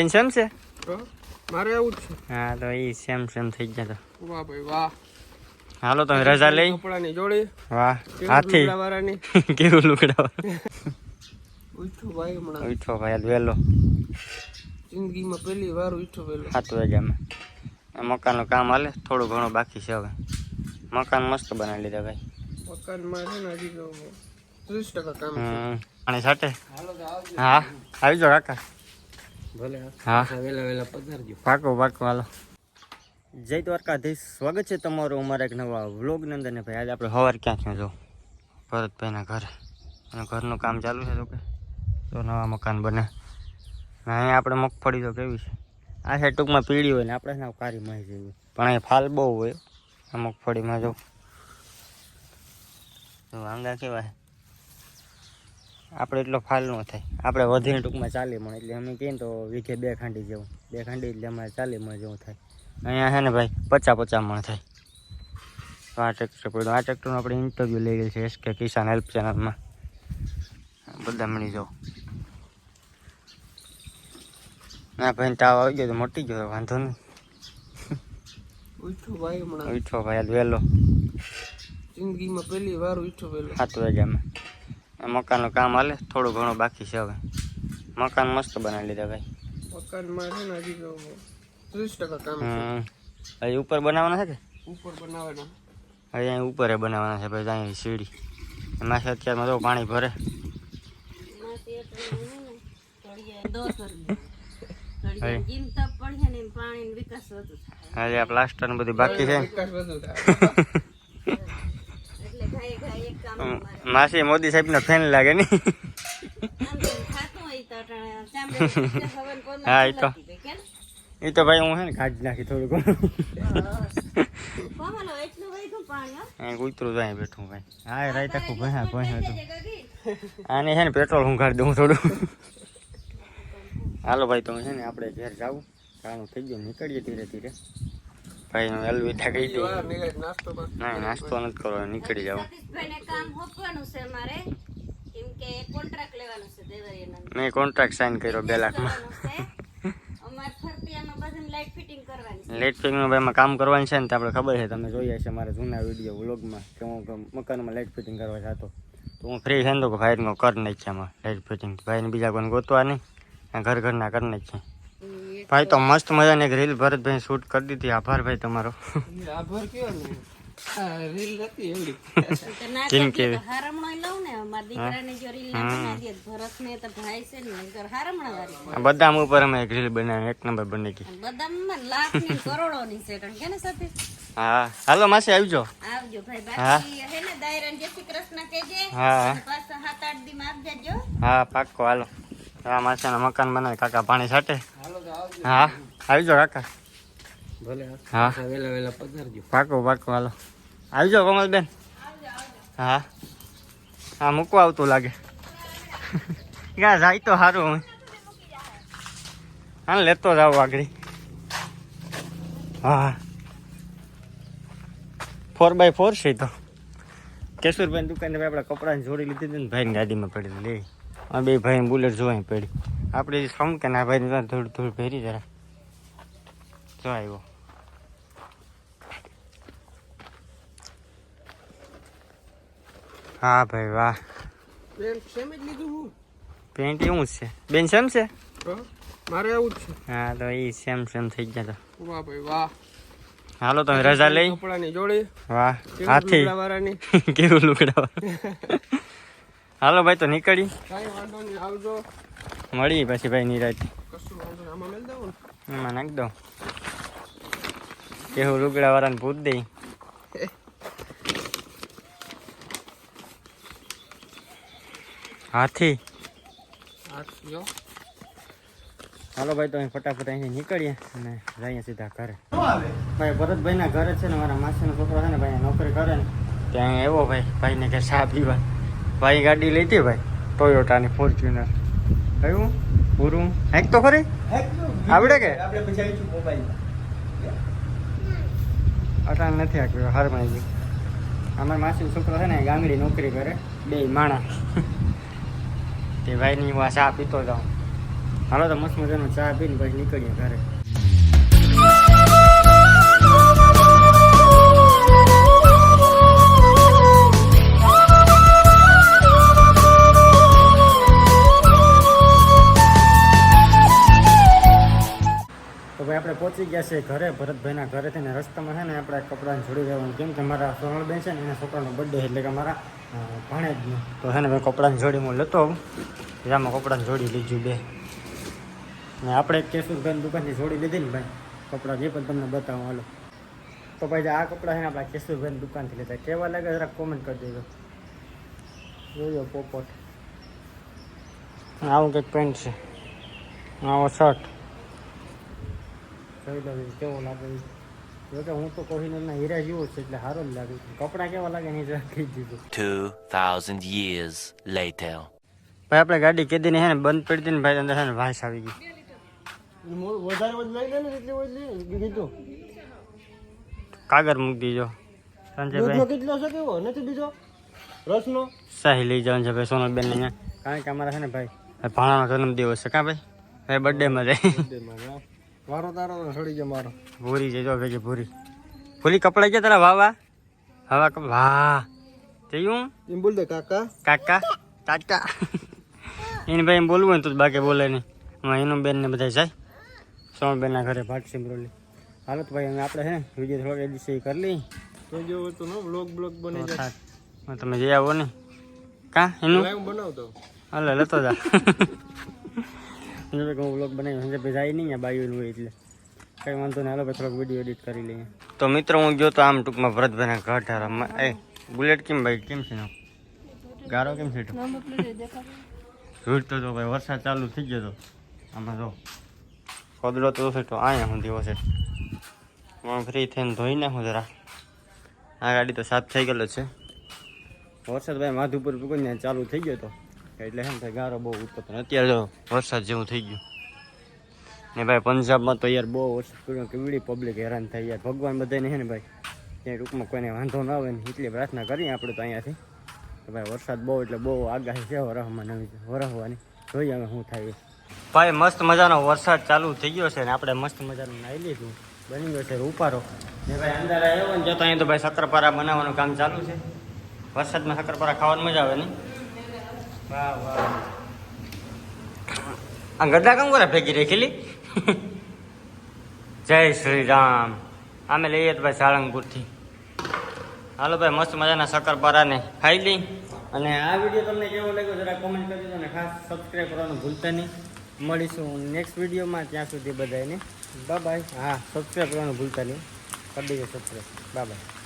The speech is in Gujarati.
ટેન્શન છે? મારે એવું જ છે. હા તો એ સેમ સેમ થઈ ગયા તો. વાહ ભાઈ વાહ. હાલો તમે રજા લઈ. કપડાની જોડી. વાહ હાથી. વાળાની કેવું લુકડા ઉઠો ભાઈ હમણાં. ઉઠો ભાઈ વહેલો. જિંદગીમાં પહેલી વાર ઉઠો વેલો સાત વાગ્યામાં મકાનનું કામ હાલે થોડું ઘણું બાકી છે હવે. મકાન મસ્ત બનાવી લીધા ભાઈ. મકાનમાં છે ને હજી તો ત્રીસ ટકા કામ છે. પાણી આવજો. હા આવી જાઓ કાકા. હા. વેલા વેલા પધારજો. પાકો પાકો હાલો. જય દ્વારકાધીશ. સ્વાગત છે તમારું અમારા એક નવા વ્લોગની અંદર. ને ભાઈ આજે આપણે સવાર ક્યાં ક્યાં જો? ભરતભાઈના ઘરે. અને ઘરનું કામ ચાલુ છે તો કે. તો નવા મકાન બને. અહીંયા આપણે મગફળી તો કેવી છે. આ છે ટૂંકમાં પીળી હોય ને આપણે ને કારી મહી જેવી પણ અહીંયા ફાલ બહુ હોય. આ મગફળીમાં જો. આંગા કેવા છે આપણે એટલો ફાલ ન થાય. આપણે વધીને ટૂંકમાં ચાલી મળે એટલે અમે કહીએ તો વીઘે બે ખાંડી જેવું. બે ખાંડી એટલે અમારે ચાલી મણ જેવું થાય. અહીંયા છે ને ભાઈ પચાસ પચાસ મણ થાય. તો આ ટ્રેક્ટર પડ્યું આ ટ્રેક્ટરનું આપણે ઇન્ટરવ્યૂ લઈ ગયેલ છે એસ કે કિસાન હેલ્પ ચેનલમાં બધા મળી જાઓ. ના ભાઈ તાવ આવી ગયો તો મટી ગયો વાંધો નહીં. ઉઠો ભાઈ હમણાં. ઉઠો ભાઈ વહેલો. જિંદગીમાં પહેલી વાર ઉઠો પેલો સાત વાગ્યામાં. મકાનનું કામ હાલે થોડું ઘણું બાકી છે હવે. મકાન મસ્ત બનાવી લીધા ભાઈ. મકાનમાં છે ને હજી તો ત્રીસ ટકા કામ છે. હમ. હજી ઉપર બનાવવાના છે કે? ઉપર બનાવવાના. હવે અહીં ઉપર બનાવવાના છે ભાઈ અહીં સીડી. એમાં છે અત્યારમાં તો પાણી ભરે. હજી. આ પ્લાસ્ટર બધી બધું બાકી છે વિકાસ વધુ થાય હમ, માસી મોદી સાહેબ નો ફેન લાગે ને હા એ તો. એ તો ભાઈ હું છે ને કાઢી નાખી થોડું ઘણું. અહીં કૂતરું જાય બેઠું ભાઈ. હા રાઈ રાઈટ ભાઈ ભેહા ભેહા હતું. આને છે ને પેટ્રોલ હું કાઢી દઉં થોડું. હાલો ભાઈ તમે છે ને આપણે ઘેર જાવું કાણું થઈ ગયું નીકળીએ ધીરે ધીરે. ભાઈ હું અલવિદા કહી દઉં ના નાસ્તો નથી કરવાનો નીકળી જાવ કામ હોપવાનું છે મારે કેમ કે કોન્ટ્રાક્ટ લેવાનો છે દેવરિયાનો. મેં કોન્ટ્રાક્ટ સાઈન કર્યો બે લાખમાં અમારે લાઇટ ફિટિંગ કરવાની છે. લાઇટ ફિટિંગનું ભાઈ એમાં કામ કરવાનું છે ને તો આપણે ખબર છે તમે જોઈએ છે મારા જૂના વીડિયો વ્લોગમાં કે હું મકાનમાં લાઇટ ફિટિંગ કરવા જતો. તો હું ફ્રી છે ને તો ભાઈને કર નાખ્યા લાઇટ ફિટિંગ ભાઈને બીજા કોઈને ગોતવા નહીં. ઘર ઘરના કરી નાખ્યા. ભાઈ તો મસ્ત મજાની એક રીલ ભરતભાઈ શૂટ કરી દીધી. આભાર ભાઈ તમારો. આભાર કયો ને? રીલ એવડી. કેમ? તો હારમણો લઉં ને. મારા દીકરાને જો રીલ ના બનાવી ભરતને તો ભાઈ છે ને નહીંતર હારમણા વાળી બદામ ઉપર અમે એક રીલ બનાવી એક નંબર બની ગઈ. અને બદામમાં લાખની કરોડો ની છે કારણ કે ને સાથે. હા. હાલો માસી આવજો. આવજો ભાઈ. હા. બાકી હે ને દાયરા જય શ્રી કૃષ્ણ કહેજે. હા. પાછા સાત આઠ દી માં આપી હા પાક્કો હાલો. હા માસીના મકાન બનાવે કાકા પાણી છાટે. હા આવજો કાકા. ભલે હા. વેલા વેલા પધારજો. પાકો પાકો હાલો. આવજો કોમલબેન. હા. હા મૂકવા આવતું લાગે. ક્યાં જાય તો સારું હું. હા લેતો જાવ આગળ. હા. ફોર બાય ફોર છે તો. કેશુરભાઈ દુકાને આપણે કપડાની જોડી લીધી હતી ને ભાઈની ગાડીમાં પડી લે. આ બે ભાઈ બુલેટ જોવાય પડી આપણે સમ કે ના ભાઈ થોડું થોડું ભેરી જરા. જો આવ્યો હા ભાઈ વાહ. પેન્ટ એવું જ છે. બેન સેમ છે? મારે એવું જ છે. હા તો એ સેમ સેમ થઈ ગયા તો. વાહ ભાઈ વાહ. હાલો તમે રજા લઈ. કપડાની જોડી. વાહ હાથી. કેવું લુકડા હાલો ભાઈ તો નીકળી. મળી પછી ભાઈ નિરાજ દઉં એમાં નાખ દો કેવું લુગડા વાળાને પૂછ દઈ હાથી હાલો ભાઈ તો અહીં ફટાફટ અહીંથી નીકળીએ અને જઈએ સીધા ઘરે. ભાઈ ભરતભાઈના ઘરે છે ને મારા માસીનો છોકરો છે ને ભાઈ નોકરી કરે ને. ત્યાં એવો ભાઈ ભાઈને કે ચા પીવા. ભાઈ ગાડી લીધી ભાઈ ટોયોટાની ફોર્ચ્યુનર કયું? પૂરું? હેક તો ખરી? આવડે કે? અટાણ નથી આપ્યું હારમાં ગયું. અમારા માસી છોકરો છે ને ગામડી નોકરી કરે બે માણા. તે ભાઈની હું ચા પીતો જાઉં. હાલો તો મસ્ત મજાનો ચા પીને પછી નીકળીએ ઘરે. પહોંચી ગયા છે ઘરે. ભરતભાઈના ઘરેથી ને રસ્તામાં છે ને આપણે કપડાને જોડી દેવાનું કેમ કે મારા સોનલબેન છે ને, એના છોકરાનો બર્થડે એટલે કે મારા ભાણેજનો. તો છે ને મેં કપડાની જોડી હું લેતો આવું. એમાં કપડાની જોડી લીધું બે. ને આપણે કેશુરભાઈની દુકાનથી જોડી લીધી ને ભાઈ. કપડાં જે પણ તમને બતાવું, હાલો. તો ભાઈ આ કપડાં છે ને આપણા કેશુરભાઈની દુકાનથી લેતા કેવા લાગે જરા કોમેન્ટ કરી દેજો. જોયો પોપટ. આવું કંઈક પેન્ટ છે. આવો શર્ટ જોઈ દઉં કેવો લાગે જોકે હું તો કોહિનૂરના હીરા જેવો છે એટલે સારો જ લાગે કપડાં કેવા લાગે ને એ જરા કહી દીધું. 2,000 years later. ભાઈ આપણે ગાડી કેદી ને હે ને બંધ પડી હતી ને ભાઈ અંદર હે ને વાસ આવી ગઈ. વધારે વધ લઈ લે ને એટલી વધુ કીધું. કાગળ મૂકી દીજો. સંજયભાઈ કેટલો છે કેવો? નથી બીજો રસનો? શાહી લઈ જવાનું છે ભાઈ સોનલબેન ને અહીંયા. કારણ કે અમારા છે ને ભાઈ ભાઈ ભાણાનો જન્મદિવસ છે. કાં ભાઈ? ભાઈ બર્થડેમાં જાય. મારો તારો સડી ગયો મારો. ભૂરી જજો ભેગી ભૂરી. ભૂરી કપડા ગયા તારા વાવા? હવા કપ વાહ. થયું એમ બોલ દે કાકા. કાકા? કાકા એને ભાઈ એમ બોલવું હોય તો બાકી બોલે નહીં એમાં એનું બેન ને બધા જાય. સોમબેનના ઘરે ભાગ સિમરોલી હાલો તો ભાઈ હવે આપણે છે ને વીડિયો થોડોક એડિટ કરી લઈ તો જો તો નો બ્લોગ બ્લોગ બની જાય. તમે જઈ આવો ને. કા એનું? બનાવતો. હાલો લેતો જા. હું વ્લોગ બનાવ્યો. સંજય ભાઈ જાય નહીં બાયું હોય એટલે. કઈ વાંધો નહીં. હાલો ભાઈ થોડોક વીડિયો એડિટ કરી લઈએ. તો મિત્રો હું ગયો તો આમ ટૂંકમાં ભરતભાઈના ઘર ઠારા એ બુલેટ કેમ ભાઈ? કેમ છે ગારો કેમ છે તો ભાઈ વરસાદ ચાલુ થઈ ગયો તો. આમાં જો કોદડો તો છે તો અહીંયા સુધી દિવસે હું ફ્રી થઈને ધોઈ નાખું જરા. આ ગાડી તો સાફ થઈ ગયેલો છે. વરસાદ ભાઈ માધુપુર પૂકીને ચાલુ થઈ ગયો તો. એટલે એમ થાય, ગારો બહુ ને અત્યારે વરસાદ જેવું થઈ ગયું. ને ભાઈ, પંજાબમાં તો યાર બહુ વરસાદ પડ્યો કેવડી પબ્લિક હેરાન થાય યાર. ભગવાન બધાને હે ને ભાઈ ત્યાં ટૂંકમાં કોઈને વાંધો ના આવે ને, એટલી પ્રાર્થના કરીએ આપણે તો અહીંયાથી. ભાઈ, વરસાદ બહુ, એટલે બહુ આગાહી છે વરહમાં નવી વરહવાની જોઈએ હવે શું થાય ભાઈ, મસ્ત મજાનો વરસાદ ચાલુ થઈ ગયો છે ને, આપણે મસ્ત મજાનું નાહી લીધું. બની ગયો છે ઉપારો ને ભાઈ અંદર આવ્યો ને જતો અહીંયા તો ભાઈ શક્કરપારા બનાવવાનું કામ ચાલુ છે. વરસાદમાં શક્કરપારા ખાવાની મજા આવે નહીં? વાહ વાહ આ ગड्ढा કેમ કરે ભેગી રેખેલી? જય શ્રી રામ અમે લઈએ તો ભાઈ સાળંગપુરથી. હાલો ભાઈ, મસ્ત મજાના શક્કરપારાને ખાઈ લઈ. અને આ વીડિયો તમને કેવો લાગ્યો જરા કોમેન્ટ કરી દેજો અને ખાસ સબસ્ક્રાઈબ કરવાનું ભૂલતા નહીં. મળીશું નેક્સ્ટ વિડીયોમાં ત્યાં સુધી બધાને બાય હા સબસ્ક્રાઈબ કરવાનું ભૂલતા નહીં. કરી દેજો સબસ્ક્રાઈબ બાય